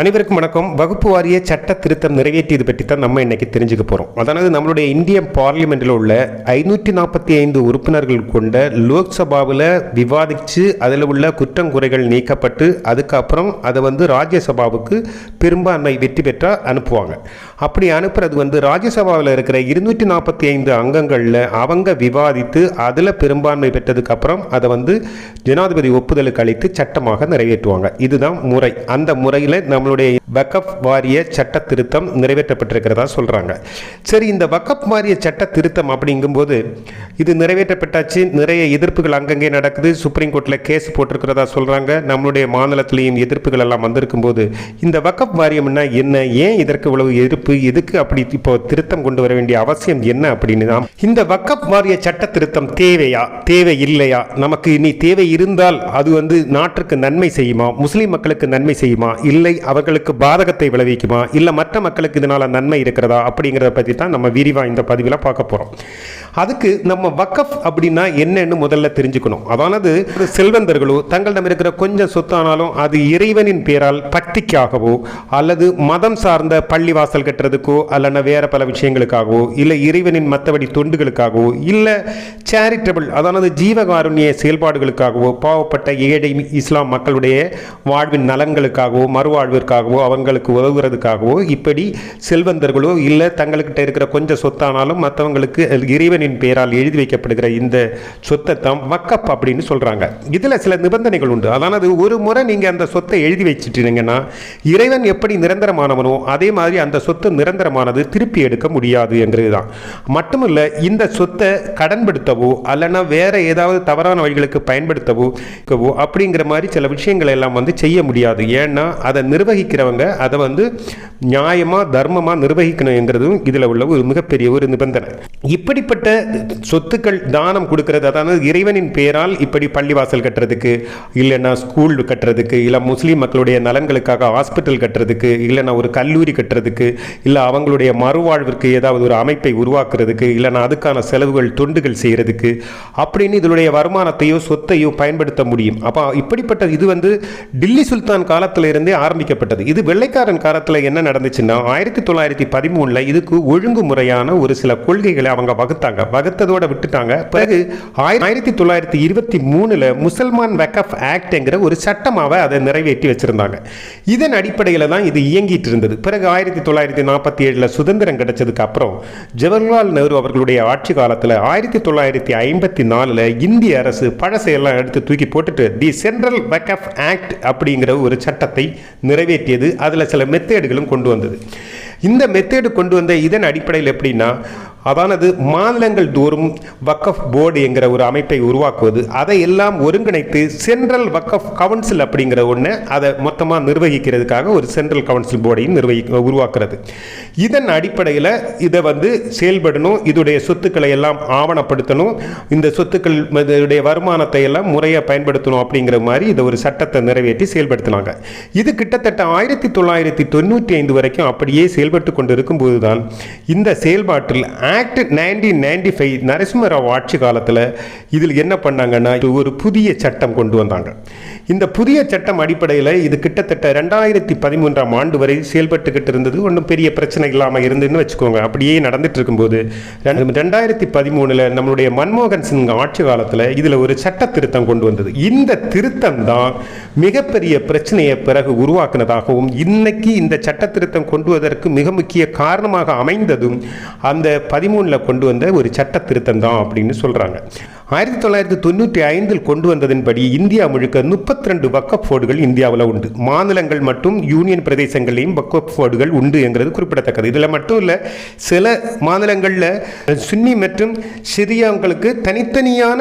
அனைவருக்கும் வணக்கம். வகுப்பு வாரிய சட்ட திருத்தம் நிறைவேற்றியது பற்றி தான் நம்ம இன்னைக்கு தெரிஞ்சுக்க போகிறோம் அதாவது நம்மளுடைய இந்திய பார்லிமெண்ட்டில் உள்ள ஐநூற்றி நாற்பத்தி ஐந்து உறுப்பினர்கள் கொண்ட லோக்சபாவில் விவாதித்து அதில் உள்ள குற்றங்குறைகள் நீக்கப்பட்டு அதுக்கப்புறம் அதை வந்து ராஜ்யசபாவுக்கு பெரும்பான்மை வெற்றி பெற்றால் அனுப்புவாங்க. அப்படி அனுப்புறது வந்து ராஜ்யசபாவில் இருக்கிற இருநூற்றி நாற்பத்தி ஐந்து அங்கங்களில் அவங்க விவாதித்து அதில் பெரும்பான்மை பெற்றதுக்கப்புறம் அதை வந்து ஜனாதிபதி ஒப்புதலுக்கு அளித்து சட்டமாக நிறைவேற்றுவாங்க. இதுதான் முறை. அந்த முறையில் நம்மளுடைய வக்கப் வாரிய சட்ட திருத்தம் நிறைவேற்றப்பட்டிருக்கிறதா சொல்கிறாங்க சரி இந்த வக்கப் வாரிய சட்ட திருத்தம் அப்படிங்கும்போது இது நிறைவேற்றப்பட்டாச்சு நிறைய எதிர்ப்புகள் அங்கங்கே நடக்குது சுப்ரீம் கோர்ட்டில் கேஸ் போட்டிருக்கிறதா சொல்கிறாங்க நம்மளுடைய மாநிலத்திலையும் எதிர்ப்புகள் எல்லாம் வந்திருக்கும் போது இந்த வக்கப் வாரியம்னா என்ன ஏன் இதற்கு இவ்வளவு எதிர்ப்பு எதுக்கு அப்படி இப்போ திருத்தம் கொண்டு வர வேண்டிய அவசியம் என்ன அப்படின்னு தான் இந்த வக்கப் வாரிய சட்ட திருத்தம் தேவையா தேவை இல்லையா நமக்கு இனி தேவை இருந்தால் அது வந்து நாட்டுக்கு நன்மை செய்யுமா முஸ்லீம் மக்களுக்கு நன்மை செய்யுமா இல்லை அவர்களுக்கு பாதகத்தை விளைவிக்குமா? இல்லை மற்ற மக்களுக்கு இதனால் நன்மை இருக்கிறதா? அப்படிங்கிறத பற்றி தான் நம்ம விரிவாக இந்த பதிவில் பார்க்க போகிறோம் அதுக்கு நம்ம வக்கஃப் அப்படின்னா என்னன்னு முதல்ல தெரிஞ்சுக்கணும். அதானது செல்வந்தர்களோ தங்களிடம் இருக்கிற கொஞ்சம் சொத்தானாலும் அது இறைவனின் பேரால் பக்திக்காகவோ அல்லது மதம் சார்ந்த பள்ளிவாசல் கட்டுறதுக்கோ அல்லனா வேற பல விஷயங்களுக்காகவோ இல்லை இறைவனின் மற்றபடி தொண்டுகளுக்காகவோ இல்லை சேரிட்டபிள் அதானது ஜீவகாருண்ய செயல்பாடுகளுக்காகவோ பாவப்பட்ட ஏழை இஸ்லாம் மக்களுடைய வாழ்வின் நலன்களுக்காகவோ மறுவாழ்விற்காகவோ அவங்களுக்கு உதவுறதுக்காகவோ இப்படி செல்வந்தர்களோ இல்லை தங்கள்கிட்ட இருக்கிற கொஞ்சம் சொத்தானாலும் மற்றவங்களுக்கு இறைவன் இறைவனின் பெயரால் எழுதி வைக்கப்படுகிற இந்த சொத்தை தான் வக்கப் அப்படின்னு சொல்கிறாங்க இதில் சில நிபந்தனைகள் உண்டு. அதானது ஒரு முறை நீங்கள் அந்த சொத்தை எழுதி வச்சுட்டீங்கன்னா இறைவன் எப்படி நிரந்தரமானவனோ அதே மாதிரி அந்த சொத்து நிரந்தரமானது திருப்பி எடுக்க முடியாது என்கிறது தான் மட்டுமல்ல இந்த சொத்தை கடன்படுத்தவோ அல்லைனா வேற ஏதாவது தவறான வழிகளுக்கு பயன்படுத்தவோ அப்படிங்கிற மாதிரி சில விஷயங்களை எல்லாம் வந்து செய்ய முடியாது. ஏன்னா அதை நிர்வகிக்கிறவங்க அதை வந்து நியாயமாக தர்மமாக நிர்வகிக்கணுங்கிறதும் இதில் உள்ள ஒரு மிகப்பெரிய ஒரு நிபந்தனை. இப்படிப்பட்ட சொத்துக்கள் தானம் கொடுக்கறது. அதாவது இறைவனின் பேரால் இப்படி பள்ளிவாசல் கட்டுறதுக்கு இல்லைன்னா ஸ்கூல் கட்டுறதுக்கு இல்லை முஸ்லீம் மக்களுடைய நலன்களுக்காக ஹாஸ்பிட்டல் கட்டுறதுக்கு இல்லைன்னா ஒரு கல்லூரி கட்டுறதுக்கு இல்லை அவங்களுடைய மறுவாழ்விற்கு ஏதாவது ஒரு அமைப்பை உருவாக்குறதுக்கு இல்லைன்னா அதுக்கான செலவுகள் தொண்டுகள் செய்கிறதுக்கு அப்படின்னு இதனுடைய வருமானத்தையோ சொத்தையோ பயன்படுத்த முடியும். அப்போ இப்படிப்பட்ட இது வந்து டில்லி சுல்தான் காலத்தில் இருந்தே ஆரம்பிக்கப்பட்டது. இது வெள்ளைக்காரன் காலத்தில் என்ன நடந்துச்சுன்னா ஆயிரத்தி தொள்ளாயிரத்தி பதிமூணில் இதுக்கு ஒழுங்குமுறையான ஒரு சில கொள்கைகளை அவங்க வகுத்தாங்க. வகுத்ததோட விட்டுட்டாங்க. பிறகு ஆயிரத்தி தொள்ளாயிரத்தி இருபத்தி மூணில் முசல்மான் வெக்கப் ஆக்ட்ங்கிற ஒரு சட்டமாக அதை நிறைவேற்றி வச்சிருந்தாங்க. இதன் அடிப்படையில் தான் இது இயங்கிட்டு இருந்தது. பிறகு ஆயிரத்தி தொள்ளாயிரத்தி நாற்பத்தி ஏழில் சுதந்திரம் கிடைச்சதுக்கு அப்புறம் ஜவஹர்லால் நேரு அவர்களுடைய ஆட்சி காலத்தில் ஆயிரத்தி தொள்ளாயிரத்தி ஐம்பத்தி நாலில் இந்திய அரசு பழசையெல்லாம் எடுத்து தூக்கி போட்டுட்டு தி சென்ட்ரல் வெக்கப் ஆக்ட் அப்படிங்கிற ஒரு சட்டத்தை நிறைவேற்றியது. அதில் சில மெத்தேடுகளும் கொண்டு வந்தது. இந்த மெத்தேடு கொண்டு வந்த இதன் அடிப்படையில் எப்படின்னா அதானது மாநிலங்கள் தோறும் வக்கஃப் போர்டு என்கிற ஒரு அமைப்பை உருவாக்குவது அதை எல்லாம் ஒருங்கிணைத்து சென்ட்ரல் வக்கஃப் கவுன்சில் அப்படிங்கிற ஒன்று அதை மொத்தமாக நிர்வகிக்கிறதுக்காக ஒரு சென்ட்ரல் கவுன்சில் போர்டையும் நிர்வகி உருவாக்குறது. இதன் அடிப்படையில் இதை வந்து செயல்படணும் இதோடைய சொத்துக்களை எல்லாம் ஆவணப்படுத்தணும் இந்த சொத்துக்கள் இதனுடைய வருமானத்தை எல்லாம் முறையாக பயன்படுத்தணும் அப்படிங்கிற மாதிரி இதை ஒரு சட்டத்தை நிறைவேற்றி செயல்படுத்தினாங்க. இது கிட்டத்தட்ட ஆயிரத்தி தொள்ளாயிரத்தி தொண்ணூற்றி ஐந்து வரைக்கும் அப்படியே செயல்பட்டு கொண்டு இருக்கும்போது தான் இந்த செயல்பாட்டில் act nineteen ninety five Narasimharao ஆட்சி காலத்தில் இதில் என்ன பண்ணாங்கன்னா ஒரு புதிய சட்டம் கொண்டு வந்தாங்க. இந்த புதிய சட்டம் அடிப்படையில் இது கிட்டத்தட்ட ரெண்டாயிரத்தி பதிமூன்றாம் ஆண்டு வரை செயல்பட்டுக்கிட்டு இருந்தது. ஒன்றும் பெரிய பிரச்சனை இல்லாமல் இருந்துன்னு வச்சுக்கோங்க. அப்படியே நடந்துட்டு இருக்கும்போது ரெண்டாயிரத்தி பதிமூணில் நம்மளுடைய மன்மோகன் சிங் ஆட்சி காலத்தில் இதில் ஒரு சட்ட திருத்தம் கொண்டு வந்தது. இந்த திருத்தம் தான் மிகப்பெரிய பிரச்சனையை பிறகு உருவாக்குனதாகவும் இன்னைக்கு இந்த சட்ட திருத்தம் கொண்டு வருவதற்கு மிக முக்கிய காரணமாக அமைந்ததும் அந்த பதிமூணில் கொண்டு வந்த ஒரு சட்ட திருத்தம் தான் அப்படின்னு சொல்கிறாங்க ஆயிரத்தி தொள்ளாயிரத்தி தொண்ணூற்றி ஐந்தில் கொண்டு வந்ததன்படி இந்தியா முழுக்க முப்பத்தி ரெண்டு வக்கப் போர்டுகள் இந்தியாவில் உண்டு. மாநிலங்கள் மற்றும் யூனியன் பிரதேசங்களையும் வக்கப் போர்டுகள் உண்டு என்கிறது குறிப்பிடத்தக்கது. இதில் மட்டும் இல்லை சில மாநிலங்களில் சுன்னி மற்றும் சிரியாங்களுக்கு தனித்தனியான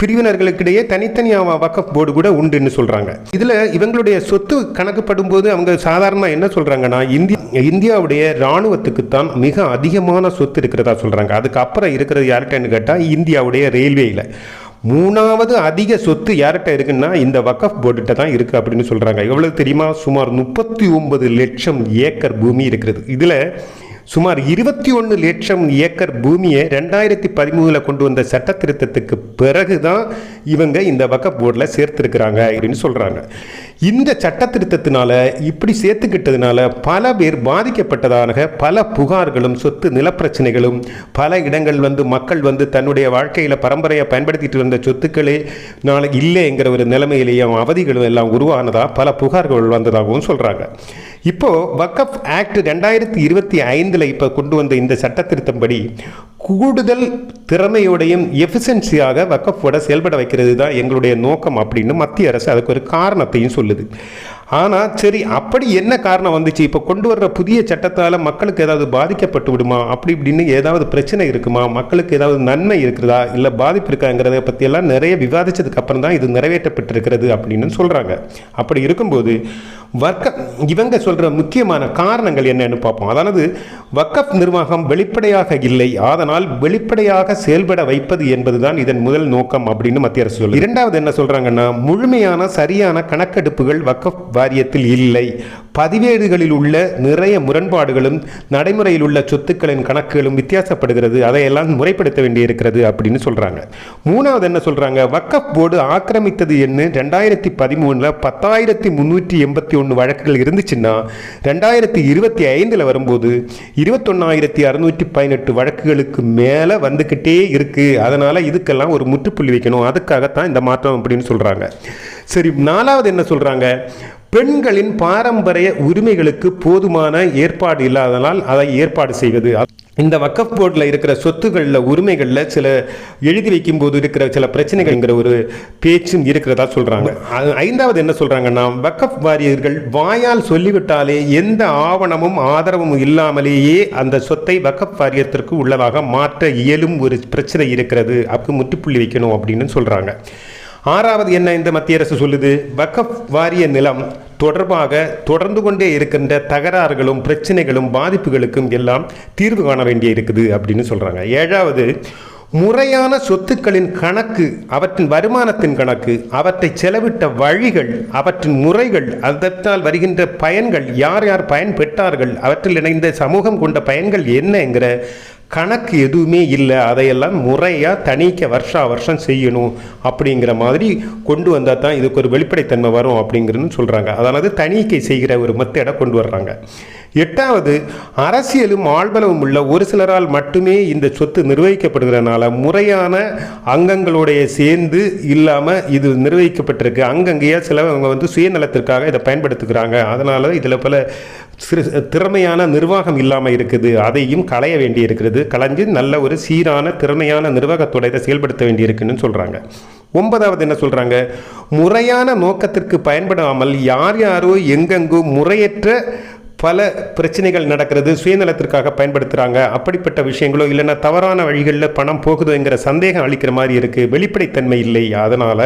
பிரிவினர்களுக்கிடையே தனித்தனியாக வக்கப் போர்டு கூட உண்டுன்னு சொல்கிறாங்க இதில் இவங்களுடைய சொத்து கணக்குப்படும் போது அவங்க சாதாரணமாக என்ன சொல்கிறாங்கன்னா இந்தியா இந்தியாவுடைய இராணுவத்துக்குத்தான் மிக அதிகமான சொத்து இருக்கிறதா சொல்கிறாங்க அதுக்கப்புறம் இருக்கிறது யார்கிட்டன்னு கேட்டால் இந்தியாவுடைய ரயில்வேயில். மூணாவது அதிக சொத்து யார்கிட்ட இருக்குன்னா இந்த வக்கஃப் போர்டுகிட்ட தான் இருக்குது அப்படின்னு சொல்கிறாங்க எவ்வளவு தெரியுமா? சுமார் முப்பத்தி ஒன்பது லட்சம் ஏக்கர் பூமி இருக்கிறது. இதில் சுமார் இருபத்தி ஒன்று லட்சம் ஏக்கர் பூமியை ரெண்டாயிரத்தி பதிமூணில் கொண்டு வந்த சட்ட திருத்தத்துக்கு பிறகு தான் இவங்க இந்த வக்கப் போர்டில் சேர்த்துருக்கிறாங்க அப்படின்னு சொல்கிறாங்க இந்த சட்ட திருத்தத்தினால இப்படி சேர்த்துக்கிட்டதுனால பல பேர் பாதிக்கப்பட்டதாக பல புகார்களும் சொத்து நிலப்பிரச்சனைகளும் பல இடங்கள் வந்து மக்கள் வந்து தன்னுடைய வாழ்க்கையில் பரம்பரையை பயன்படுத்திட்டு வந்த சொத்துக்களே நாளை இல்லைங்கிற ஒரு நிலைமையிலேயும் அவதிகளும் எல்லாம் உருவானதாக பல புகார்கள் வந்ததாகவும் சொல்கிறாங்க இப்போ வக்கப் ஆக்ட் ரெண்டாயிரத்தி இருபத்தி ஐந்தில் இப்போ கொண்டு வந்த இந்த சட்ட திருத்தம்படி கூடுதல் திறமையோடையும் எஃபிஷியன்சியாக வக்கஃபோட செயல்பட வைக்கிறது தான் எங்களுடைய நோக்கம் அப்படின்னு மத்திய அரசு அதுக்கு ஒரு காரணத்தையும் சொல்லுது. ஆனால் சரி அப்படி என்ன காரணம் வந்துச்சு? இப்போ கொண்டு வர்ற புதிய சட்டத்தால் மக்களுக்கு ஏதாவது பாதிக்கப்பட்டு விடுமா? அப்படி இப்படின்னு ஏதாவது பிரச்சனை இருக்குமா? மக்களுக்கு ஏதாவது நன்மை இருக்கிறதா இல்லை பாதிப்பு இருக்காங்கிறத பற்றியெல்லாம் நிறைய விவாதித்ததுக்கு அப்புறம் தான் இது நிறைவேற்றப்பட்டிருக்கிறது அப்படின்னு சொல்கிறாங்க அப்படி இருக்கும்போது வர்க்க இவங்க சொல்கிற முக்கியமான காரணங்கள் என்னன்னு பார்ப்போம். அதாவது வக்கப் நிர்வாகம் வெளிப்படையாக இல்லை. அதனால் வெளிப்படையாக செயல்பட வைப்பது என்பதுதான் இதன் முதல் நோக்கம் அப்படின்னு மத்திய அரசு சொல்லுது. இரண்டாவது என்ன சொல்கிறாங்கன்னா முழுமையான சரியான கணக்கெடுப்புகள் வக்கப் வாரியத்தில் இல்லை. பதிவேடுகளில் உள்ள நிறைய முரண்பாடுகளும் நடைமுறையில் உள்ள சொத்துக்களின் கணக்குகளும் வித்தியாசப்படுகிறது. அதையெல்லாம் முறைப்படுத்த வேண்டியிருக்கிறது அப்படின்னு சொல்கிறாங்க மூணாவது என்ன சொல்கிறாங்க வக்கப் போர்டு ஆக்கிரமித்தது என்ன ரெண்டாயிரத்தி பதிமூணில் பத்தாயிரத்தி முன்னூற்றி எண்பத்தி ஒன்று வழக்குகள் இருந்துச்சுன்னா ரெண்டாயிரத்தி இருபத்தி ஐந்தில் வரும்போது இருபத்தொன்னாயிரத்தி அறுநூற்றி பதினெட்டு வழக்குகளுக்கு மேலே வந்துக்கிட்டே இருக்குது அதனால் இதுக்கெல்லாம் ஒரு முற்றுப்புள்ளி வைக்கணும். அதுக்காகத்தான் இந்த மாற்றம் அப்படின்னு சொல்கிறாங்க சரி நாலாவது என்ன சொல்கிறாங்க பெண்களின் பாரம்பரிய உரிமைகளுக்கு போதுமான ஏற்பாடு இல்லாதனால் அதை ஏற்பாடு செய்வது. இந்த வக்கப் போர்டில் இருக்கிற சொத்துக்களில் உரிமைகளில் சில எழுதி வைக்கும்போது இருக்கிற சில பிரச்சனைகள்ங்கிற ஒரு பேச்சும் இருக்கிறதா சொல்கிறாங்க ஐந்தாவது என்ன சொல்கிறாங்கன்னா வக்கப் வாரியர்கள் வாயால் சொல்லிவிட்டாலே எந்த ஆவணமும் ஆதரவும் இல்லாமலேயே அந்த சொத்தை வக்கப் வாரியத்திற்கு உள்ளதாக மாற்ற இயலும் ஒரு பிரச்சனை இருக்கிறது. அப்போ முற்றுப்புள்ளி வைக்கணும் அப்படின்னு சொல்கிறாங்க ஆறாவது என்ன இந்த மத்திய அரசு சொல்லுது? வக்கப் வாரிய நிலம் தொடர்பாக தொடர்ந்து கொண்டே இருக்கின்ற தகராறுகளும் பிரச்சனைகளும் பாதிப்புகளுக்கும் எல்லாம் தீர்வு காண வேண்டிய இருக்குது அப்படின்னு சொல்கிறாங்க ஏழாவது முறையான சொத்துக்களின் கணக்கு அவற்றின் வருமானத்தின் கணக்கு அவற்றை செலவிட்ட வழிகள் அவற்றின் முறைகள் அதற்கால் வருகின்ற பயன்கள் யார் யார் பயன் பெற்றார்கள் அவற்றில் இணைந்த சமூகம் கொண்ட பயன்கள் என்னங்கிற கணக்கு எதுவுமே இல்லை அதையெல்லாம் முறையாக தணிக்க வருஷா வருஷம் செய்யணும் அப்படிங்கிற மாதிரி கொண்டு வந்தால் தான் இதுக்கு ஒரு வெளிப்படைத்தன்மை வரும் அப்படிங்கிறது சொல்கிறாங்க அதாவது தணிக்கை செய்கிற ஒரு மெத்தடை கொண்டு வர்றாங்க. எட்டாவது அரசியலும் ஆழ்பலமும் உள்ள ஒரு சிலரால் மட்டுமே இந்த சொத்து நிர்வகிக்கப்படுகிறதுனால முறையான அங்கங்களுடைய சேர்ந்து இல்லாமல் இது நிர்வகிக்கப்பட்டிருக்கு. அங்கங்கேயே சிலவங்க வந்து சுயநலத்திற்காக இதை பயன்படுத்துகிறாங்க. அதனால் இதில் பல சிறு திறமையான நிர்வாகம் இல்லாமல் இருக்குது. அதையும் களைய வேண்டி இருக்கிறது களைஞ்சு நல்ல ஒரு சீரான திறமையான நிர்வாகத்தோட இதை செயல்படுத்த வேண்டியிருக்குன்னு சொல்கிறாங்க ஒன்பதாவது என்ன சொல்கிறாங்க முறையான நோக்கத்திற்கு பயன்படாமல் யார் யாரோ எங்கெங்கோ முறையற்ற பல பிரச்சனைகள் நடக்கிறது சுயநலத்திற்காக பயன்படுத்துகிறாங்க அப்படிப்பட்ட விஷயங்களோ இல்லைன்னா தவறான வழிகளில் பணம் போகுதுங்கிற சந்தேகம் அளிக்கிற மாதிரி இருக்குது வெளிப்படைத்தன்மை இல்லை அதனால்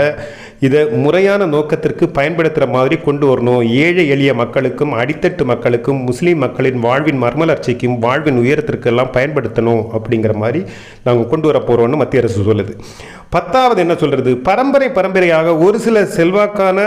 இதை முறையான நோக்கத்திற்கு பயன்படுத்துகிற மாதிரி கொண்டு வரணும். ஏழை எளிய மக்களுக்கும் அடித்தட்டு மக்களுக்கும் முஸ்லீம் மக்களின் வாழ்வின் மர்மலர்ச்சிக்கும் வாழ்வின் உயரத்திற்கெல்லாம் பயன்படுத்தணும் அப்படிங்கிற மாதிரி நாங்கள் கொண்டு வர போகிறோம்னு மத்திய அரசு சொல்லுது. பத்தாவது என்ன சொல்கிறது பரம்பரை பரம்பரையாக ஒரு சில செல்வாக்கான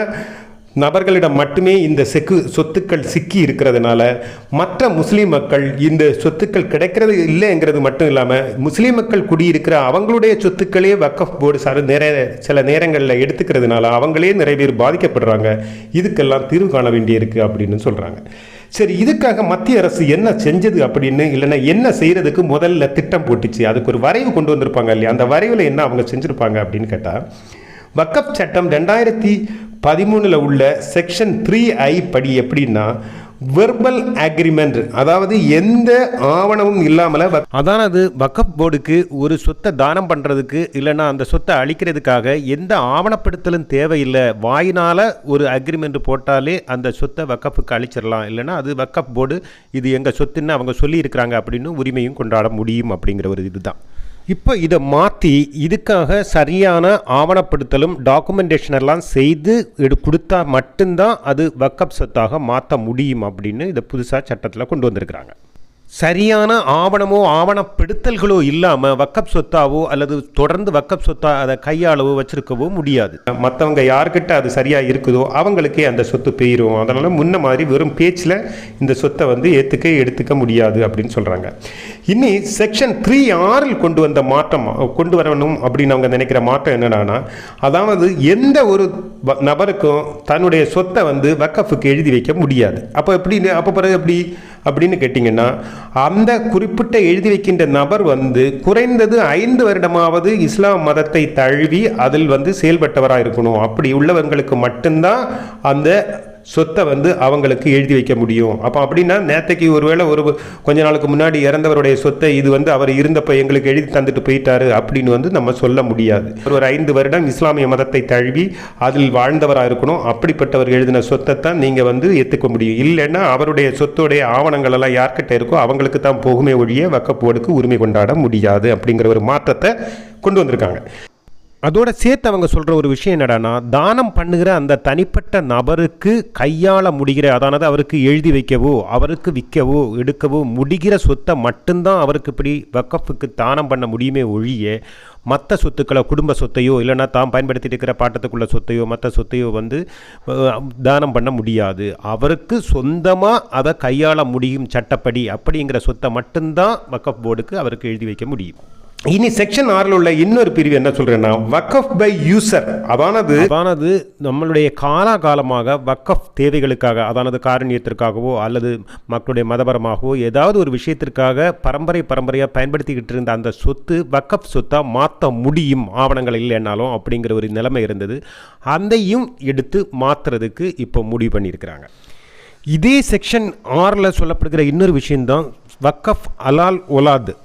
நபர்களிடம் மட்டுமே இந்த செக்கு சொத்துக்கள் சிக்கி இருக்கிறதுனால மற்ற முஸ்லீம் மக்கள் இந்த சொத்துக்கள் கிடைக்கிறது இல்லைங்கிறது மட்டும் இல்லாமல் முஸ்லீம் மக்கள் குடியிருக்கிற அவங்களுடைய சொத்துக்களே வக்கஃப் போர்டு சார் நிறைய சில நேரங்களில் எடுத்துக்கிறதுனால அவங்களே நிறைய பேர் பாதிக்கப்படுறாங்க. இதுக்கெல்லாம் தீர்வு காண வேண்டியிருக்கு அப்படின்னு சொல்கிறாங்க சரி இதுக்காக மத்திய அரசு என்ன செஞ்சது அப்படின்னு இல்லைன்னா என்ன செய்கிறதுக்கு முதல்ல திட்டம் போட்டுச்சு? அதுக்கு ஒரு வரைவு கொண்டு வந்திருப்பாங்க இல்லையா? அந்த வரைவில் என்ன அவங்க செஞ்சுருப்பாங்க அப்படின்னு கேட்டால் வக்கப் சட்டம் ரெண்டாயிரத்தி பதிமூணில் உள்ள செக்ஷன் த்ரீ ஐ படி எப்படின்னா வெர்பல் அக்ரிமெண்ட் அதாவது எந்த ஆவணமும் இல்லாமல் அதானது வக்கப் போர்டுக்கு ஒரு சொத்தை தானம் பண்ணுறதுக்கு இல்லைன்னா அந்த சொத்தை அழிக்கிறதுக்காக எந்த ஆவணப்படுத்தலும் தேவையில்லை. வாயினால் ஒரு அக்ரிமெண்ட் போட்டாலே அந்த சொத்தை வக்கப்புக்கு அழிச்சிடலாம். இல்லைன்னா அது வக்கப் போர்டு இது எங்கள் சொத்துன்னு அவங்க சொல்லியிருக்கிறாங்க அப்படின்னு உரிமையும் கொண்டாட முடியும் அப்படிங்கிற ஒரு இதுதான். இப்போ இதை மாற்றி இதுக்காக சரியான ஆவணப்படுத்தலும் டாக்குமெண்டேஷன் எல்லாம் செய்து எடு கொடுத்தா மட்டும்தான் அது வக்கப் சொத்தாக மாற்ற முடியும் அப்படின்னு இதை புதுசாக சட்டத்தில் கொண்டு வந்திருக்கிறாங்க. சரியான ஆவணமோ ஆவணப்படுத்தல்களோ இல்லாமல் வக்கப் சொத்தாவோ அல்லது தொடர்ந்து வக்கப் சொத்தா அதை கையாளவோ வச்சிருக்கவோ முடியாது. மற்றவங்க யார்கிட்ட அது சரியாக இருக்குதோ அவங்களுக்கே அந்த சொத்து பெயிரும். அதனால் முன்ன மாதிரி வெறும் பேச்சில் இந்த சொத்தை வந்து ஏற்றுக்க எடுத்துக்க முடியாது அப்படின்னு சொல்கிறாங்க இனி செக்ஷன் த்ரீ ஆறில் கொண்டு வந்த மாற்றம் கொண்டு வரணும் அப்படின்னு அவங்க நினைக்கிற மாற்றம் என்னென்னா அதாவது எந்த ஒரு நபருக்கும் தன்னுடைய சொத்தை வந்து வக்கஃபுக்கு எழுதி வைக்க முடியாது. அப்போ எப்படி அப்போ பிறகு எப்படி? அப்படின்னு கேட்டிங்கன்னா அந்த குறிப்பிட்ட எழுதி வைக்கின்ற நபர் வந்து குறைந்தது ஐந்து வருடமாவது இஸ்லாம் மதத்தை தழுவி அதில் வந்து செயல்பட்டவராக இருக்கணும். அப்படி உள்ளவங்களுக்கு மட்டும்தான் அந்த சொத்தை வந்து அவங்களுக்கு எழுதி வைக்க முடியும். அப்போ அப்படின்னா நேற்றைக்கு ஒருவேளை ஒரு கொஞ்ச நாளுக்கு முன்னாடி இறந்தவருடைய சொத்தை இது வந்து அவர் இருந்தப்போ எங்களுக்கு எழுதி தந்துட்டு போயிட்டாரு அப்படின்னு வந்து நம்ம சொல்ல முடியாது. ஒரு ஒரு ஐந்து வருடம் இஸ்லாமிய மதத்தை தழுவி அதில் வாழ்ந்தவராக இருக்கணும். அப்படிப்பட்டவர் எழுதின சொத்தை தான் நீங்கள் வந்து ஏற்றுக்க முடியும். இல்லைன்னா அவருடைய சொத்துடைய ஆவணங்கள் எல்லாம் யார்கிட்ட இருக்கோ அவங்களுக்கு தான் போகுமே ஒழிய வக்கப்போடுக்கு உரிமை கொண்டாட முடியாது அப்படிங்கிற ஒரு மாற்றத்தை கொண்டு வந்திருக்காங்க. அதோட சேர்த்து அவங்க சொல்கிற ஒரு விஷயம் என்னடான்னா தானம் பண்ணுகிற அந்த தனிப்பட்ட நபருக்கு கையாள முடிகிற அதானது அவருக்கு எழுதி வைக்கவோ அவருக்கு விற்கவோ எடுக்கவோ முடிகிற சொத்தை மட்டும்தான் அவருக்கு இப்படி வக்கஃபுக்கு தானம் பண்ண முடியுமே ஒழிய மற்ற சொத்துக்களை குடும்ப சொத்தையோ இல்லைன்னா தாம் பயன்படுத்திட்டு இருக்கிற பாட்டத்துக்குள்ள சொத்தையோ மற்ற சொத்தையோ வந்து தானம் பண்ண முடியாது. அவருக்கு சொந்தமாக அதை கையாள முடியும் சட்டப்படி அப்படிங்கிற சொத்தை மட்டும்தான் வக்கஃப் போர்டுக்கு அவருக்கு எழுதி வைக்க முடியும். இனி செக்ஷன் ஆறில் உள்ள இன்னொரு பிரிவு என்ன சொல்றேன்னா வக்கஃப் பை யூசர். அதானது? அதானது நம்மளுடைய காலாகாலமாக வக்கஃப் தேவைகளுக்காக அதானது காரணியத்திற்காகவோ அல்லது மக்களுடைய மதபரமாகவோ ஏதாவது ஒரு விஷயத்திற்காக பரம்பரை பரம்பரையாக பயன்படுத்திக்கிட்டு இருந்த அந்த சொத்து வக்கஃப் சொத்தாக மாற்ற முடியும் ஆவணங்கள் இல்லைன்னாலும் அப்படிங்கிற ஒரு நிலைமை இருந்தது. அதையும் எடுத்து மாற்றுறதுக்கு இப்போ முடிவு பண்ணியிருக்கிறாங்க. இதே செக்ஷன் ஆறில் சொல்லப்படுகிற இன்னொரு விஷயம்தான் வக்கஃப் அலால் ஒலாது.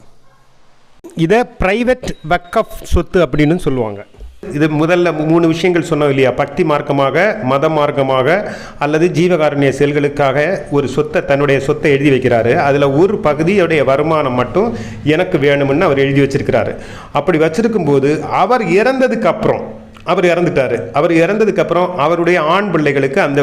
இதை பிரைவேட் வக்கஃப் சொத்து அப்படின்னு சொல்லுவாங்க. இது முதல்ல மூணு விஷயங்கள் சொன்னோம் இல்லையா? பக்தி மார்க்கமாக மத மார்க்கமாக அல்லது ஜீவகாருண்ய செயல்களுக்காக ஒரு சொத்தை தன்னுடைய சொத்தை எழுதி வைக்கிறாரு. அதில் ஒரு பகுதியுடைய வருமானம் மட்டும் எனக்கு வேணும்னு அவர் எழுதி வச்சிருக்கிறாரு. அப்படி வச்சிருக்கும் போது அவர் இறந்ததுக்கு அப்புறம் அவர் இறந்துட்டாரு. அவர் இறந்ததுக்கு அப்புறம் அவருடைய ஆண் பிள்ளைகளுக்கு அந்த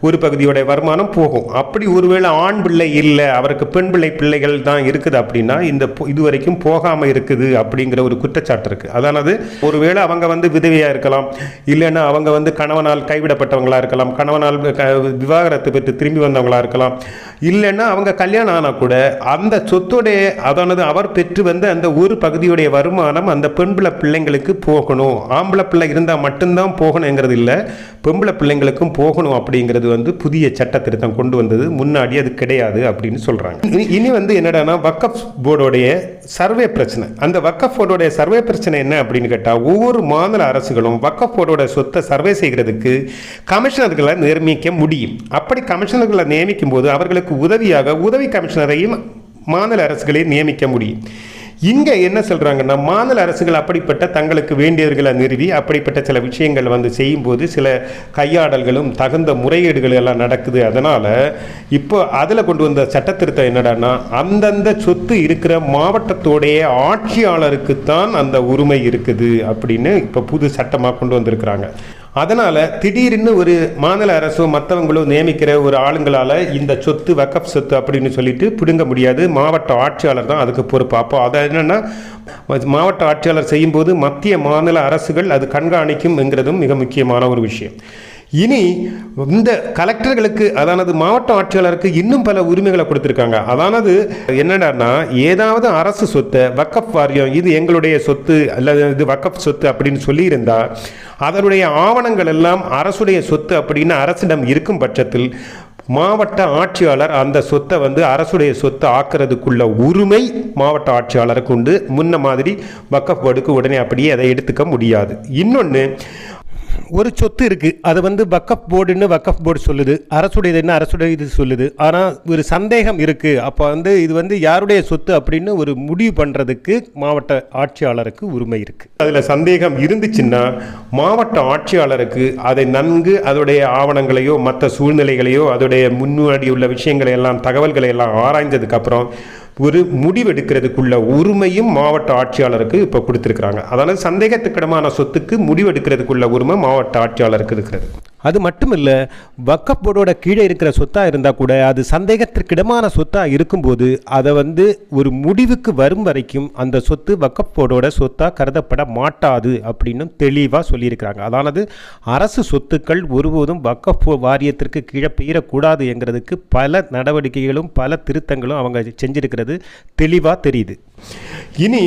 ஒரு பகுதியோட வருமானம் போகும். அப்படி ஒருவேளை ஆண் பிள்ளை இல்லை அவருக்கு பெண் பிள்ளை பிள்ளைகள் தான் இருக்குது அப்படின்னா இந்த இது இதுவரைக்கும் போகாமல் இருக்குது அப்படிங்கிற ஒரு குற்றச்சாட்டு இருக்குது அதானது? ஒருவேளை அவங்க வந்து விதவையாக இருக்கலாம் இல்லைன்னா அவங்க வந்து கணவனால் கைவிடப்பட்டவங்களாக இருக்கலாம் கணவனால் க- விவாகரத்து பெற்று திரும்பி வந்தவங்களாக இருக்கலாம் இல்லைன்னா அவங்க கல்யாணம் ஆனால் கூட அந்த சொத்துடைய அதானது அவர் பெற்று வந்த அந்த ஒரு பகுதியுடைய வருமானம் அந்த பெண் பிள்ளை பிள்ளைங்களுக்கு போகணும். ஆம்பளை பிள்ளை இருந்து இருந்தால் மட்டும்தான் போகணுங்கிறது இல்லை. பொம்பளை பிள்ளைங்களுக்கும் போகணும் அப்படிங்கிறது வந்து புதிய சட்ட திருத்தம் கொண்டு வந்தது. முன்னாடி அது கிடையாது அப்படின்னு சொல்கிறாங்க இனி- இனி வந்து என்னடான்னா வக்கப் போர்டோடைய சர்வே பிரச்சனை. அந்த வக்கப் போர்டோடைய சர்வே பிரச்சனை என்ன அப்படின்னு கேட்டால் ஒவ்வொரு மாநில அரசுகளும் வக்கப் போர்டோட சொத்தை சர்வே செய்கிறதுக்கு கமிஷனர்களை நியமிக்க முடியும். அப்படி கமிஷனர்களை நியமிக்கும் போது அவர்களுக்கு உதவியாக உதவி கமிஷனரையும் மாநில அரசுகளையும் நியமிக்க முடியும். இங்கே என்ன சொல்கிறாங்கன்னா மாநில அரசுகள் அப்படிப்பட்ட தங்களுக்கு வேண்டியவர்களை நிறுவி அப்படிப்பட்ட சில விஷயங்கள் வந்து செய்யும்போது சில கையாடல்களும் தகுந்த முறையீடுகள் எல்லாம் நடக்குது. அதனால் இப்போ அதில் கொண்டு வந்த சட்டத்திருத்தம் என்னடான்னா அந்தந்த சொத்து இருக்கிற மாவட்டத்தோடைய ஆட்சியாளருக்குத்தான் அந்த உரிமை இருக்குது அப்படின்னு இப்போ புது சட்டமாக கொண்டு வந்திருக்கிறாங்க. அதனால் திடீர்னு ஒரு மாநில அரசோ மற்றவங்களோ நியமிக்கிற ஒரு ஆளுங்களால் இந்த சொத்து வக்கப் சொத்து அப்படின்னு சொல்லிட்டு பிடுங்க முடியாது. மாவட்ட ஆட்சியாளர் தான் அதுக்கு பொறுப்பு. அப்போ அதை என்னென்னா மாவட்ட ஆட்சியாளர் செய்யும்போது மத்திய மாநில அரசுகள் அது கண்காணிக்கும்ங்கிறதும் மிக முக்கியமான ஒரு விஷயம். இனி இந்த கலெக்டர்களுக்கு அதானது மாவட்ட ஆட்சியாளருக்கு இன்னும் பல உரிமைகளை கொடுத்துருக்காங்க. அதானது என்னடானா ஏதாவது அரசு சொத்தை வக்கப் வாரியம் இது எங்களுடைய சொத்து அல்லது இது வக்கப் சொத்து அப்படின்னு சொல்லியிருந்தா அதனுடைய ஆவணங்கள் எல்லாம் அரசுடைய சொத்து அப்படின்னு அரசிடம் இருக்கும் பட்சத்தில் மாவட்ட ஆட்சியாளர் அந்த சொத்தை வந்து அரசுடைய சொத்தை ஆக்குறதுக்குள்ள உரிமை மாவட்ட ஆட்சியாளருக்கு உண்டு. முன்ன மாதிரி வக்கப் வடுக்கு உடனே அப்படியே அதை எடுத்துக்க முடியாது. இன்னொன்று ஒரு சொத்து இருக்குது அது வந்து வக்கப் போர்டுன்னு வக்கப் போர்டு சொல்லுது. அரசுடையதுன்னு அரசுடைய இது சொல்லுது. ஆனால் ஒரு சந்தேகம் இருக்குது அப்போ வந்து இது வந்து யாருடைய சொத்து அப்படின்னு ஒரு முடிவு பண்ணுறதுக்கு மாவட்ட ஆட்சியாளருக்கு உரிமை இருக்குது அதில் சந்தேகம் இருந்துச்சுன்னா மாவட்ட ஆட்சியாளருக்கு அதை நன்கு அதோடைய ஆவணங்களையோ மற்ற சூழ்நிலைகளையோ அதோடைய முன்னாடி உள்ள விஷயங்களை எல்லாம் தகவல்களை எல்லாம் ஆராய்ந்ததுக்கப்புறம் ஒரு முடிவெடுக்கிறதுக்குள்ள உரிமையும் மாவட்ட ஆட்சியாளருக்கு இப்போ கொடுத்துருக்குறாங்க. அதனால் சந்தேகத்துக்கிடமான சொத்துக்கு முடிவெடுக்கிறதுக்குள்ள உரிமை மாவட்ட ஆட்சியாளருக்கு இருக்கிறது. அது மட்டும் இல்லை வக்கப் போர்டோட கீழே இருக்கிற சொத்தாக இருந்தால் கூட அது சந்தேகத்திற்கிடமான சொத்தாக இருக்கும்போது அதை வந்து ஒரு முடிவுக்கு வரும் வரைக்கும் அந்த சொத்து வக்கப் போர்டோட சொத்தாக கருதப்பட மாட்டாது அப்படின்னு தெளிவாக சொல்லியிருக்கிறாங்க. அதானது அரசு சொத்துக்கள் ஒருபோதும் வக்கப் வாரியத்திற்கு கீழே பெயரக்கூடாது என்கிறதுக்கு பல நடவடிக்கைகளும் பல திருத்தங்களும் அவங்க செஞ்சிருக்கிறது. தெளிவாக தெரியுது. இனி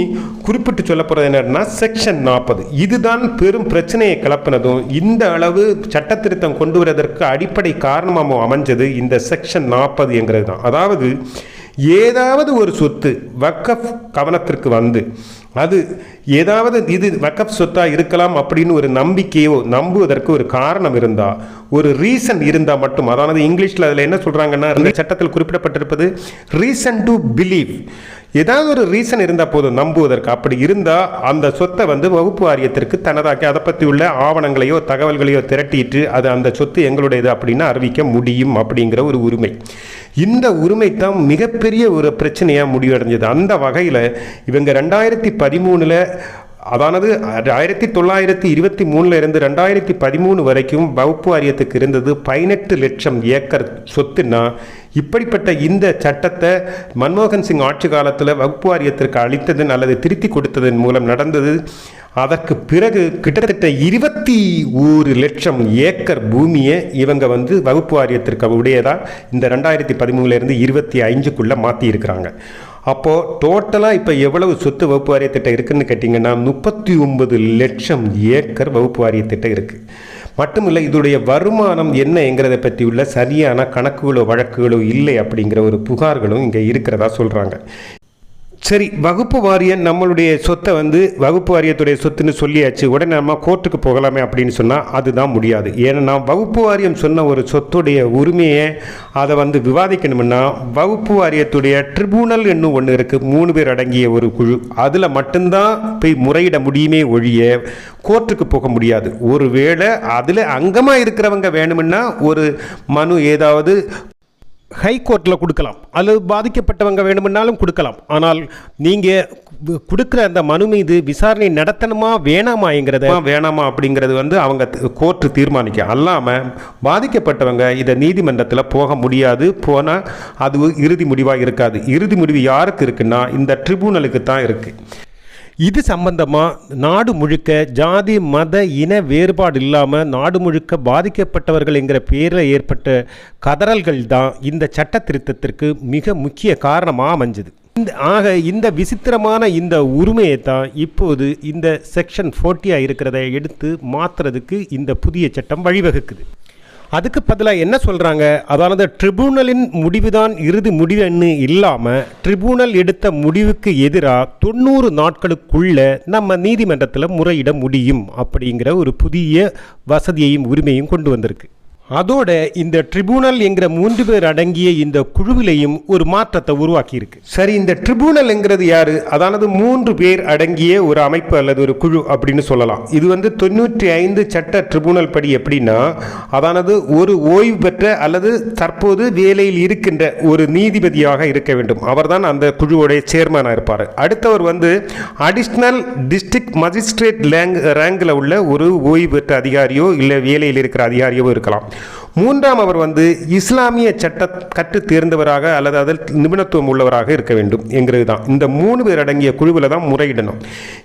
குறிப்பிட்டு சொல்ல போகிறது என்னன்னா செக்ஷன் நாற்பது. இதுதான் பெரும் பிரச்சனையை கிளப்பினதும் இந்த அளவு சட்ட திருத்தம் கொண்டு வருவதற்கு அடிப்படை காரணமாக அமைஞ்சது இந்த செக்ஷன் நாற்பது என்கிறது தான் அதாவது ஏதாவது ஒரு சொத்து வக்கஃப் கவனத்திற்கு வந்து அது ஏதாவது இது வக்கப் சொத்தா இருக்கலாம் அப்படின்னு ஒரு நம்பிக்கையோ நம்புவதற்கு ஒரு காரணம் இருந்தா ஒரு ரீசன் இருந்தா மட்டும் அதாவது இங்கிலீஷ்ல அதுல என்ன சொல்றாங்கன்னா இந்த சட்டத்தில் குறிப்பிடப்பட்டிருப்பது ரீசன் டு பிலீவ் ஏதாவது ஒரு ரீசன் இருந்தால் போதும் நம்புவதற்கு. அப்படி இருந்தால் அந்த சொத்தை வந்து வகுப்பு வாரியத்திற்கு தனதாக்கி அதை பற்றி உள்ள ஆவணங்களையோ தகவல்களையோ திரட்டிட்டு அது அந்த சொத்து எங்களுடையது அப்படின்னு அறிவிக்க முடியும் அப்படிங்கிற ஒரு உரிமை. இந்த உரிமை தான் மிகப்பெரிய ஒரு பிரச்சனையாக முடிவடைஞ்சது. அந்த வகையில் இவங்க ரெண்டாயிரத்தி பதிமூணில் அதானது ஆயிரத்தி தொள்ளாயிரத்தி இருபத்தி மூணில் இருந்து ரெண்டாயிரத்தி பதிமூணு வரைக்கும் வகுப்பு வாரியத்துக்கு இருந்தது பதினெட்டு லட்சம் ஏக்கர் சொத்துன்னா இப்படிப்பட்ட இந்த சட்டத்தை மன்மோகன் சிங் ஆட்சி காலத்தில் வகுப்பு வாரியத்திற்கு அளித்ததன் அல்லது திருத்தி கொடுத்ததன் மூலம் நடந்தது அதற்கு பிறகு கிட்டத்தட்ட இருபத்தி ஒரு லட்சம் ஏக்கர் பூமியை இவங்க வந்து வகுப்பு வாரியத்திற்கு உடையதாக இந்த ரெண்டாயிரத்தி பதிமூணுலேருந்து இருபத்தி ஐஞ்சுக்குள்ளே மாற்றி இருக்கிறாங்க அப்போது டோட்டலாக இப்போ எவ்வளவு சொத்து வகுப்பு வாரியத்திட்டம் இருக்குன்னு கேட்டிங்கன்னா முப்பத்தி ஒன்பது லட்சம் ஏக்கர் வகுப்பு வாரியத்திட்டம் இருக்குது மட்டும் இல்லை இதோடைய வருமானம் என்னங்கிறத பற்றி உள்ள சரியான கணக்குகளோ வழக்குகளோ இல்லை அப்படிங்கிற ஒரு புகார்களும் இங்கே இருக்கிறதா சொல்கிறாங்க சரி வகுப்பு வாரியம் நம்மளுடைய சொத்தை வந்து வகுப்பு வாரியத்துடைய சொத்துன்னு சொல்லியாச்சு உடனே நம்ம கோர்ட்டுக்கு போகலாமே அப்படின்னு சொன்னால் அதுதான் முடியாது. ஏன்னா வகுப்பு வாரியம் சொன்ன ஒரு சொத்துடைய உரிமையை அதை வந்து விவாதிக்கணும்னா வகுப்பு வாரியத்துடைய ட்ரிபுனல் என்னும் ஒன்று இருக்குது மூணு பேர் அடங்கிய ஒரு குழு. அதில் மட்டும்தான் போய் முறையிட முடியுமே ஒழிய கோர்ட்டுக்கு போக முடியாது. ஒருவேளை அதில் அங்கமாக இருக்கிறவங்க வேணும்னா ஒரு மனு ஏதாவது ஹை கோர்ட்டில் கொடுக்கலாம். அல்லது பாதிக்கப்பட்டவங்க வேணுமென்னாலும் கொடுக்கலாம். ஆனால் நீங்கள் கொடுக்குற அந்த மனு மீது விசாரணை நடத்தணுமா வேணாமாங்கிறத வேணாமா அப்படிங்கிறது வந்து அவங்க கோர்ட்டு தீர்மானிக்க. அல்லாமல் பாதிக்கப்பட்டவங்க இதை நீதிமன்றத்தில் போக முடியாது. போனால் அது இறுதி முடிவாக இருக்காது. இறுதி முடிவு யாருக்கு இருக்குன்னா இந்த ட்ரிபுனலுக்கு தான் இருக்குது இது சம்பந்தமாக நாடு முழுக்க ஜாதி மத இன வேறுபாடு இல்லாமல் நாடு முழுக்க பாதிக்கப்பட்டவர்கள் என்கிற பேரில் ஏற்பட்ட கதறல்கள் தான் இந்த சட்ட திருத்தத்திற்கு மிக முக்கிய காரணமாக அமைஞ்சது. இந்த ஆக இந்த விசித்திரமான இந்த உரிமையை தான் இப்போது இந்த செக்ஷன் ஃபோர்ட்டியாக இருக்கிறத எடுத்து மாற்றுறதுக்கு இந்த புதிய சட்டம் வழிவகுக்குது. அதுக்கு பதிலாக என்ன சொல்கிறாங்க அதாவது ட்ரிபுனலின் முடிவுதான் இறுதி முடிவுன்னு இல்லாமல் ட்ரிபுனல் எடுத்த முடிவுக்கு எதிராக தொண்ணூறு நாட்களுக்குள்ள நம்ம நீதிமன்றத்தில் முறையிட முடியும் அப்படிங்கிற ஒரு புதிய வசதியையும் உரிமையும் கொண்டு வந்திருக்கு. அதோட இந்த ட்ரிபுனல் என்கிற மூன்று பேர் அடங்கிய இந்த குழுவிலையும் ஒரு மாற்றத்தை உருவாக்கியிருக்கு. சரி இந்த ட்ரிபுனல்ங்கிறது யாரு? அதானது மூன்று பேர் அடங்கிய ஒரு அமைப்பு அல்லது ஒரு குழு அப்படின்னு சொல்லலாம். இது வந்து தொண்ணூற்றி ஐந்து சட்ட ட்ரிபுனல் படி எப்படின்னா அதானது ஒரு ஓய்வு பெற்ற அல்லது தற்போது வேலையில் இருக்கின்ற ஒரு நீதிபதியாக இருக்க வேண்டும். அவர்தான் அந்த குழுவோடைய சேர்மனாக இருப்பார். அடுத்தவர் வந்து அடிஷ்னல் டிஸ்ட்ரிக்ட் மஜிஸ்ட்ரேட் லேங் ரேங்கில் உள்ள ஒரு ஓய்வு பெற்ற அதிகாரியோ இல்லை வேலையில் இருக்கிற அதிகாரியோ இருக்கலாம். மூன்றாம் அவர் வந்து இஸ்லாமிய சட்ட கற்று தேர்ந்தவராக அல்லது அதில் நிபுணத்துவம் உள்ளவராக இருக்க வேண்டும் என்கிறது தான் இந்த மூணு பேர் அடங்கிய குழுவில் தான் முறையிடணும்.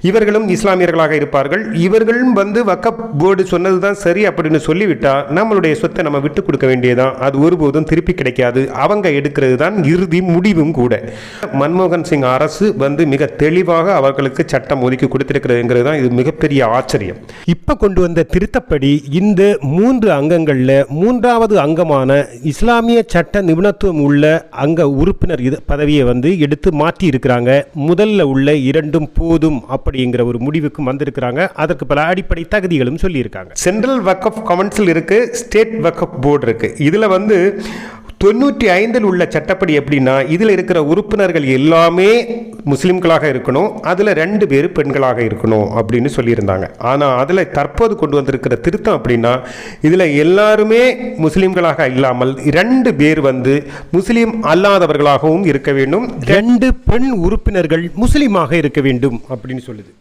இவர்களும் இஸ்லாமியர்களாக இருப்பார்கள். இவர்களும் வந்து வக்கப் போர்டு சொன்னது தான் சரி அப்படின்னு சொல்லிவிட்டால் நம்மளுடைய சொத்தை நம்ம விட்டு கொடுக்க வேண்டியதான் அது ஒருபோதும் திருப்பி கிடைக்காது. அவங்க எடுக்கிறது தான் இறுதி முடிவும் கூட. மன்மோகன் சிங் அரசு வந்து மிக தெளிவாக அவர்களுக்கு சட்டம் ஒதுக்கி கொடுத்திருக்கிறதுங்கிறது தான் இது மிகப்பெரிய ஆச்சரியம். இப்போ கொண்டு வந்த திருத்தப்படி இந்த மூன்று அங்கங்களில் மூன்றாவது அங்கமான இஸ்லாமிய சட்ட நிபுணத்துவம் உள்ள அங்க உறுப்பினர் இது பதவியை வந்து எடுத்து மாற்றி இருக்கிறாங்க முதல்ல உள்ள இரண்டும் போதும் அப்படிங்கிற ஒரு முடிவுக்கு வந்திருக்கிறாங்க. அதற்கு பல அடிப்படை தகுதிகளும் சொல்லியிருக்காங்க. சென்ட்ரல் வக்கப் கவுன்சில் இருக்கு ஸ்டேட் வக்கப் போர்டு இருக்கு. இதுல வந்து தொண்ணூற்றி ஐந்தில் உள்ள சட்டப்படி எப்படின்னா இதில் இருக்கிற உறுப்பினர்கள் எல்லாமே முஸ்லீம்களாக இருக்கணும் அதில் ரெண்டு பேர் பெண்களாக இருக்கணும் அப்படின்னு சொல்லியிருந்தாங்க. ஆனால் அதில் தற்போது கொண்டு வந்திருக்கிற திருத்தம் அப்படின்னா இதில் எல்லாருமே முஸ்லீம்களாக இல்லாமல் ரெண்டு பேர் வந்து முஸ்லீம் அல்லாதவர்களாகவும் இருக்க வேண்டும். ரெண்டு பெண் உறுப்பினர்கள் முஸ்லீமாக இருக்க வேண்டும் அப்படின்னு சொல்லுது.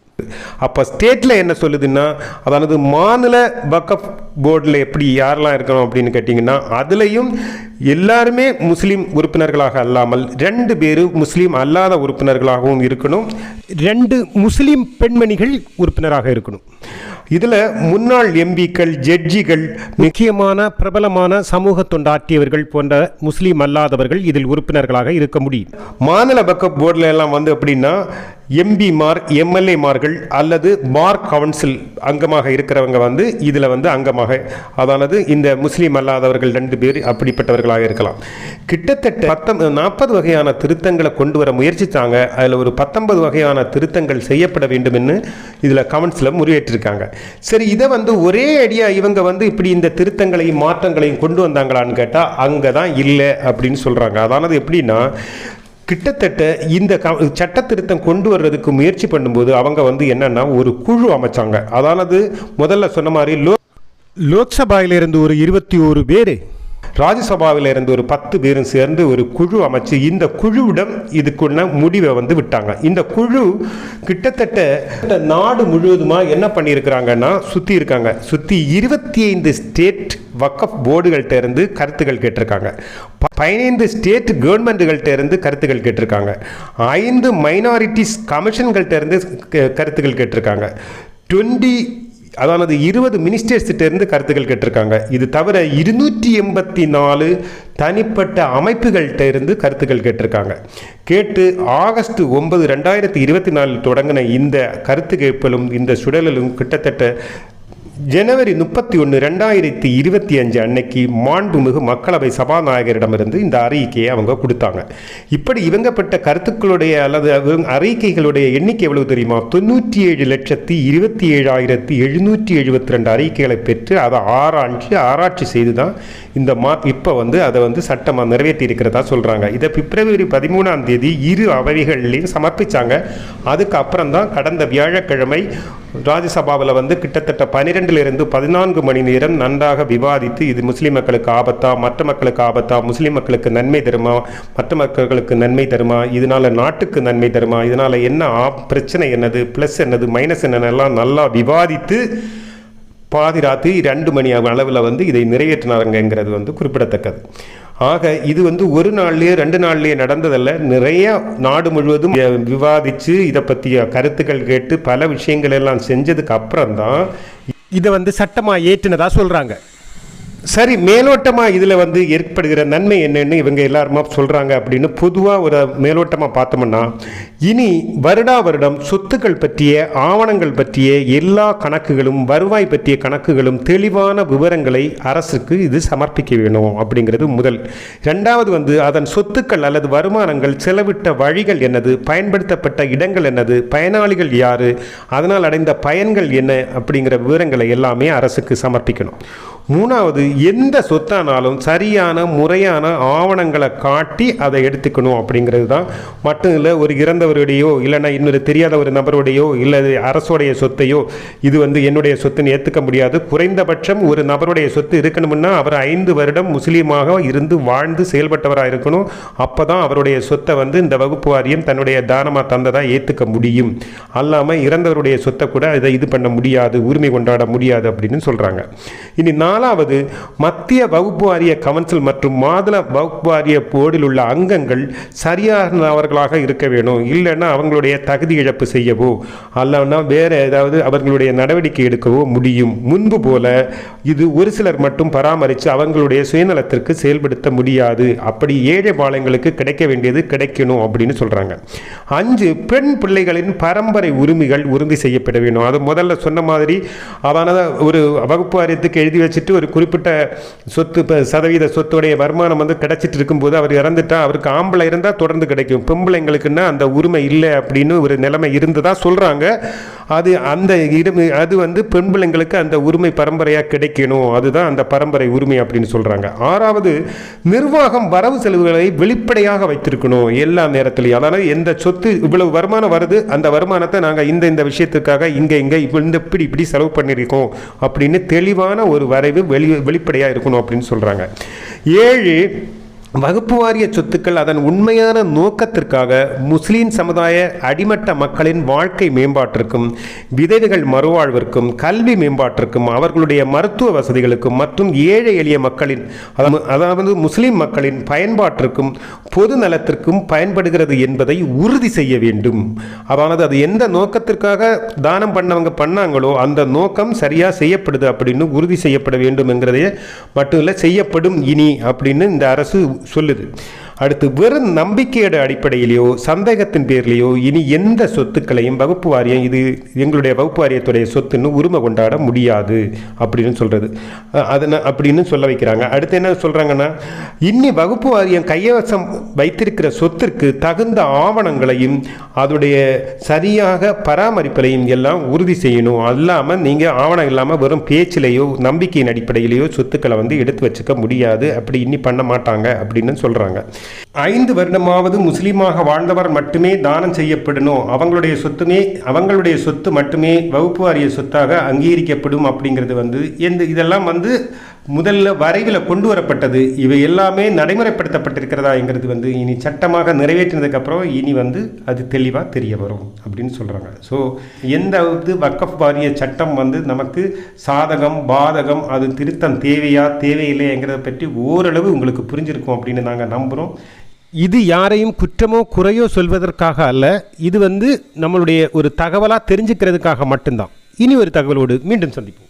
அப்போ ஸ்டேட்டில் என்ன சொல்லுதுன்னா அதானது மாநில வக்கஃப் போர்டில் எப்படி யாரெல்லாம் இருக்கணும் அப்படின்னு கேட்டிங்கன்னா அதுலேயும் எல்லாருமே முஸ்லீம் உறுப்பினர்களாக அல்லாமல் ரெண்டு பேர் முஸ்லீம் அல்லாத உறுப்பினர்களாகவும் இருக்கணும். ரெண்டு முஸ்லீம் பெண்மணிகள் உறுப்பினராக இருக்கணும். இதில் முன்னாள் எம்பிக்கள் ஜட்ஜிகள் முக்கியமான பிரபலமான சமூக தொண்டாற்றியவர்கள் போன்ற முஸ்லீம் அல்லாதவர்கள் இதில் உறுப்பினர்களாக இருக்க முடியும். மாநில பக்கப் போர்டில் எல்லாம் வந்து அப்படின்னா எம்பிமார் எம்எல்ஏமார்கள் அல்லது பார் கவுன்சில் அங்கமாக இருக்கிறவங்க வந்து இதில் வந்து அங்கமாக அதானது இந்த முஸ்லீம் அல்லாதவர்கள் ரெண்டு பேர் அப்படிப்பட்டவர்களாக இருக்கலாம். கிட்டத்தட்ட பத்தொன்பது நாற்பது வகையான திருத்தங்களை கொண்டு வர முயற்சித்தாங்க அதில் ஒரு பத்தொன்பது வகையான திருத்தங்கள் செய்யப்பட வேண்டும் என்று இதில் கமெண்ட்ஸில் முறையேற்றிருக்காங்க. சரி இதை வந்து ஒரே அடியாக இவங்க வந்து இப்படி இந்த திருத்தங்களையும் மாற்றங்களையும் கொண்டு வந்தாங்களான்னு கேட்டால் அங்கே தான் இல்லை அப்படின்னு சொல்கிறாங்க அதானது எப்படின்னா கிட்டத்தட்ட இந்த க சட்ட திருத்தம் கொண்டு வர்றதுக்கு முயற்சி பண்ணும்போது அவங்க வந்து என்னன்னா ஒரு குழு அமைச்சாங்க. அதானது முதல்ல சொன்ன மாதிரி லோ லோக்சபாயிலிருந்து ஒரு இருபத்தி ஒரு பேர் ராஜ்யசபாவில் இருந்து ஒரு பத்து பேரும் சேர்ந்து ஒரு குழு அமைச்சு இந்த குழுவிடம் இதுக்குள்ள முடிவை வந்து விட்டாங்க. இந்த குழு கிட்டத்தட்ட இந்த நாடு முழுவதுமாக என்ன பண்ணியிருக்கிறாங்கன்னா சுற்றி இருக்காங்க. சுற்றி இருபத்தி ஐந்து ஸ்டேட் வக்கஃப் போர்டுகள்கிட்ட இருந்து கருத்துக்கள் கேட்டிருக்காங்க. பதினைந்து ஸ்டேட் கவர்மெண்ட்டுகள்கிட்ட இருந்து கருத்துக்கள் கேட்டிருக்காங்க. ஐந்து மைனாரிட்டிஸ் கமிஷன்கள்கிட்ட இருந்து க- கருத்துக்கள் கேட்டிருக்காங்க. டுவெண்ட்டி அதானது இருபது மினிஸ்டர்ஸ்கிட்ட இருந்து கருத்துக்கள் கேட்டிருக்காங்க. இது தவிர இருநூற்றி எண்பத்தி நாலு தனிப்பட்ட அமைப்புகள்கிட்ட இருந்து கருத்துக்கள் கேட்டிருக்காங்க. கேட்டு ஆகஸ்ட் ஒன்பது ரெண்டாயிரத்தி இருபத்தி நாலில் தொடங்கின இந்த கருத்து கேட்பலும் இந்த சுழலும் கிட்டத்தட்ட ஜனவரி முப்பத்தி ஒன்று ரெண்டாயிரத்தி இருபத்தி அஞ்சு அன்னைக்கு மாண்புமிகு மக்களவை சபாநாயகரிடமிருந்து இந்த அறிக்கையை அவங்க கொடுத்தாங்க. இப்படி இவங்கப்பட்ட கருத்துக்களுடைய அல்லது அறிக்கைகளுடைய எண்ணிக்கை எவ்வளவு தெரியுமா? தொண்ணூற்றி ஏழு லட்சத்தி இருபத்தி ஏழாயிரத்தி எழுநூற்றி எழுபத்தி ரெண்டு அறிக்கைகளை பெற்று அதை ஆராய்ச்சி ஆராய்ச்சி செய்து தான் இந்த மா இப்போ வந்து அதை வந்து சட்டமாக நிறைவேற்றி இருக்கிறதா சொல்கிறாங்க இதை பிப்ரவரி பதிமூணாம் தேதி இரு அவைகள்லையும் சமர்ப்பிச்சாங்க. அதுக்கப்புறம் தான் கடந்த வியாழக்கிழமை ராஜ்யசபாவில் வந்து கிட்டத்தட்ட பனிரெண்டிலிருந்து பதினான்கு மணி நேரம் நன்றாக விவாதித்து இது முஸ்லீம் மக்களுக்கு ஆபத்தா மற்ற மக்களுக்கு ஆபத்தா முஸ்லீம் மக்களுக்கு நன்மை தருமா மற்ற மக்களுக்கு நன்மை தருமா இதனால் நாட்டுக்கு நன்மை தருமா இதனால் என்ன பிரச்சனை என்னது ப்ளஸ் என்னது மைனஸ் என்னென்னலாம் நல்லா விவாதித்து பாதி ராத்திரி ரெண்டு மணி அளவில் வந்து இதை நிறைவேற்றினாருங்கிறது வந்து குறிப்பிடத்தக்கது. ஆக இது வந்து ஒரு நாள்லயே ரெண்டு நாள்லயே நடந்ததல்ல. நிறைய நாடு முழுவதும் விவாதித்து விவாதிச்சு இதை பற்றிய கருத்துக்கள் கேட்டு பல விஷயங்கள் எல்லாம் செஞ்சதுக்கு அப்புறம் தான் இதை வந்து சட்டமாக ஏற்றினதா சொல்கிறாங்க சரி மேலோட்டமாக இதில் வந்து ஏற்படுகிற நன்மை என்னென்னு இவங்க எல்லாருமா சொல்கிறாங்க அப்படின்னு பொதுவாக ஒரு மேலோட்டமாக பார்த்தோம்னா இனி வருடா வருடம் சொத்துக்கள் பற்றிய ஆவணங்கள் பற்றிய எல்லா கணக்குகளும் வருவாய் பற்றிய கணக்குகளும் தெளிவான விவரங்களை அரசுக்கு இது சமர்ப்பிக்க வேணும் அப்படிங்கிறது முதல். ரெண்டாவது வந்து அதன் சொத்துக்கள் அல்லது வருமானங்கள் செலவிட்ட வழிகள் என்னது பயன்படுத்தப்பட்ட இடங்கள் என்னது பயனாளிகள் யார் அதனால் அடைந்த பயன்கள் என்ன அப்படிங்கிற விவரங்களை எல்லாமே அரசுக்கு சமர்ப்பிக்கணும். மூணாவது எந்த சொத்தானாலும் சரியான முறையான ஆவணங்களை காட்டி அதை எடுத்துக்கணும் அப்படிங்கிறது தான். மட்டும் இல்லை ஒரு இறந்தவருடையோ இல்லைன்னா இன்னொரு தெரியாத ஒரு நபருடையோ இல்லை அரசுடைய சொத்தையோ இது வந்து என்னுடைய சொத்துன்னு ஏற்றுக்க முடியாது. குறைந்தபட்சம் ஒரு நபருடைய சொத்து இருக்கணும்னா அவர் ஐந்து வருடம் முஸ்லீமாக இருந்து வாழ்ந்து செயல்பட்டவராக இருக்கணும். அப்போ தான் அவருடைய சொத்தை வந்து இந்த வகுப்பு வாரியம் தன்னுடைய தானமாக தந்ததாக ஏற்றுக்க முடியும். அல்லாமல் இறந்தவருடைய சொத்தை கூட இதை இது பண்ண முடியாது உரிமை கொண்டாட முடியாது அப்படின்னு சொல்கிறாங்க இனி நாலாவது மத்திய வகுப்பு வாரிய கவுன்சில் மற்றும் மாதள வகுப்பு வாரிய போர்டில் உள்ள அங்கங்கள் சரியானவர்களாக இருக்க வேணும். இல்லைன்னா அவங்களுடைய தகுதி இழப்பு செய்யவோ அல்லனா வேற ஏதாவது அவர்களுடைய நடவடிக்கை எடுக்கவோ முடியும். முன்பு போல இது ஒரு சிலர் மட்டும் பராமரித்து அவங்களுடைய சுயநலத்திற்கு செயல்படுத்த முடியாது. அப்படி ஏழை பாளையங்களுக்கு கிடைக்க வேண்டியது கிடைக்கணும் அப்படின்னு சொல்கிறாங்க அஞ்சு பெண் பிள்ளைகளின் பரம்பரை உரிமைகள் உறுதி செய்யப்பட வேணும். அது முதல்ல சொன்ன மாதிரி அவனத ஒரு வகுப்பு வாரியத்துக்கு எழுதி வச்சுட்டு ஒரு குறிப்பிட்ட சொத்து இப்போ சதவீத சொத்துடைய வருமானம் வந்து கிடைச்சிட்டு இருக்கும்போது அவர் இறந்துட்டா அவருக்கு ஆம்பளை இருந்தால் தொடர்ந்து கிடைக்கும். பெம்பளைங்களுக்குன்னா அந்த உரிமை இல்லை அப்படின்னு ஒரு நிலைமை இருந்ததா சொல்கிறாங்க அது அந்த இடம் அது வந்து பெண் பிள்ளைங்களுக்கு அந்த உரிமை பரம்பரையாக கிடைக்கணும். அதுதான் அந்த பரம்பரை உரிமை அப்படின்னு சொல்கிறாங்க ஆறாவது நிர்வாகம் வரவு செலவுகளை வெளிப்படையாக வைத்திருக்கணும் எல்லா நேரத்திலையும். அதாவது எந்த சொத்து இவ்வளவு வருமானம் வருது அந்த வருமானத்தை நாங்கள் இந்த இந்த விஷயத்துக்காக இங்கே இங்கே இப்போ இந்த இப்படி இப்படி செலவு பண்ணியிருக்கோம் அப்படின்னு தெளிவான ஒரு வரைவு வெளி வெளிப்படையாக இருக்கணும் அப்படின்னு சொல்கிறாங்க ஏழு வகுப்பு வாரிய சொத்துக்கள் அதன் உண்மையான நோக்கத்திற்காக முஸ்லீம் சமுதாய அடிமட்ட மக்களின் வாழ்க்கை மேம்பாட்டிற்கும் விதவைகள் மறுவாழ்விற்கும் கல்வி மேம்பாட்டிற்கும் அவர்களுடைய மருத்துவ வசதிகளுக்கும் மற்றும் ஏழை எளிய மக்களின் அதாவது- அதாவது முஸ்லீம் மக்களின் பயன்பாட்டிற்கும் பொது நலத்திற்கும் பயன்படுகிறது என்பதை உறுதி செய்ய வேண்டும். அதாவது அது எந்த நோக்கத்திற்காக தானம் பண்ணவங்க பண்ணாங்களோ அந்த நோக்கம் சரியாக செய்யப்படுது அப்படின்னு உறுதி செய்யப்பட வேண்டும் என்கிறதையே மட்டும் இல்லை செய்யப்படும் இனி அப்படின்னு இந்த அரசு சொல்லுது. அடுத்து வெறும் நம்பிக்கையோட அடிப்படையிலேயோ சந்தேகத்தின் பேர்லேயோ இனி எந்த சொத்துக்களையும் வகுப்பு வாரியம் இது எங்களுடைய வகுப்பு வாரியத்துடைய சொத்துன்னு உரிமை கொண்டாட முடியாது அப்படின்னு சொல்கிறது அதன அப்படின்னு சொல்ல வைக்கிறாங்க. அடுத்து என்ன சொல்கிறாங்கன்னா இன்னி வகுப்பு வாரியம் கையவசம் வைத்திருக்கிற சொத்திற்கு தகுந்த ஆவணங்களையும் அதோடைய சரியாக பராமரிப்பதையும் எல்லாம் உறுதி செய்யணும். அல்லாமல் நீங்கள் ஆவணம் இல்லாமல் வெறும் பேச்சிலேயோ நம்பிக்கையின் அடிப்படையிலேயோ சொத்துக்களை வந்து எடுத்து வச்சுக்க முடியாது. அப்படி இன்னி பண்ண மாட்டாங்க அப்படின்னு சொல்கிறாங்க ஐந்து வருடமாவது முஸ்லீமாக வாழ்ந்தவர் மட்டுமே தானம் செய்யப்படணும். அவங்களுடைய சொத்துமே அவங்களுடைய சொத்து மட்டுமே வகுப்பு வாரிய சொத்தாக அங்கீகரிக்கப்படும் அப்படிங்கிறது வந்து எந்த இதெல்லாம் வந்து முதல்ல வரைவில் கொண்டு வரப்பட்டது. இவை எல்லாமே நடைமுறைப்படுத்தப்பட்டிருக்கிறதாங்கிறது வந்து இனி சட்டமாக நிறைவேற்றினதுக்கப்புறம் இனி வந்து அது தெளிவாக தெரிய வரும் அப்படின்னு சொல்கிறாங்க ஸோ எந்த இது வக்கஃப் வாரிய சட்டம் வந்து நமக்கு சாதகம் பாதகம் அது திருத்தம் தேவையா தேவையில்லைங்கிறத பற்றி ஓரளவு உங்களுக்கு புரிஞ்சிருக்கும் அப்படின்னு நாங்கள் நம்புகிறோம் இது யாரையும் குற்றமோ குறையோ சொல்வதற்காக அல்ல. இது வந்து நம்மளுடைய ஒரு தகவலாக தெரிஞ்சுக்கிறதுக்காக மட்டும்தான். இனி ஒரு தகவலோடு மீண்டும் சந்திப்போம்.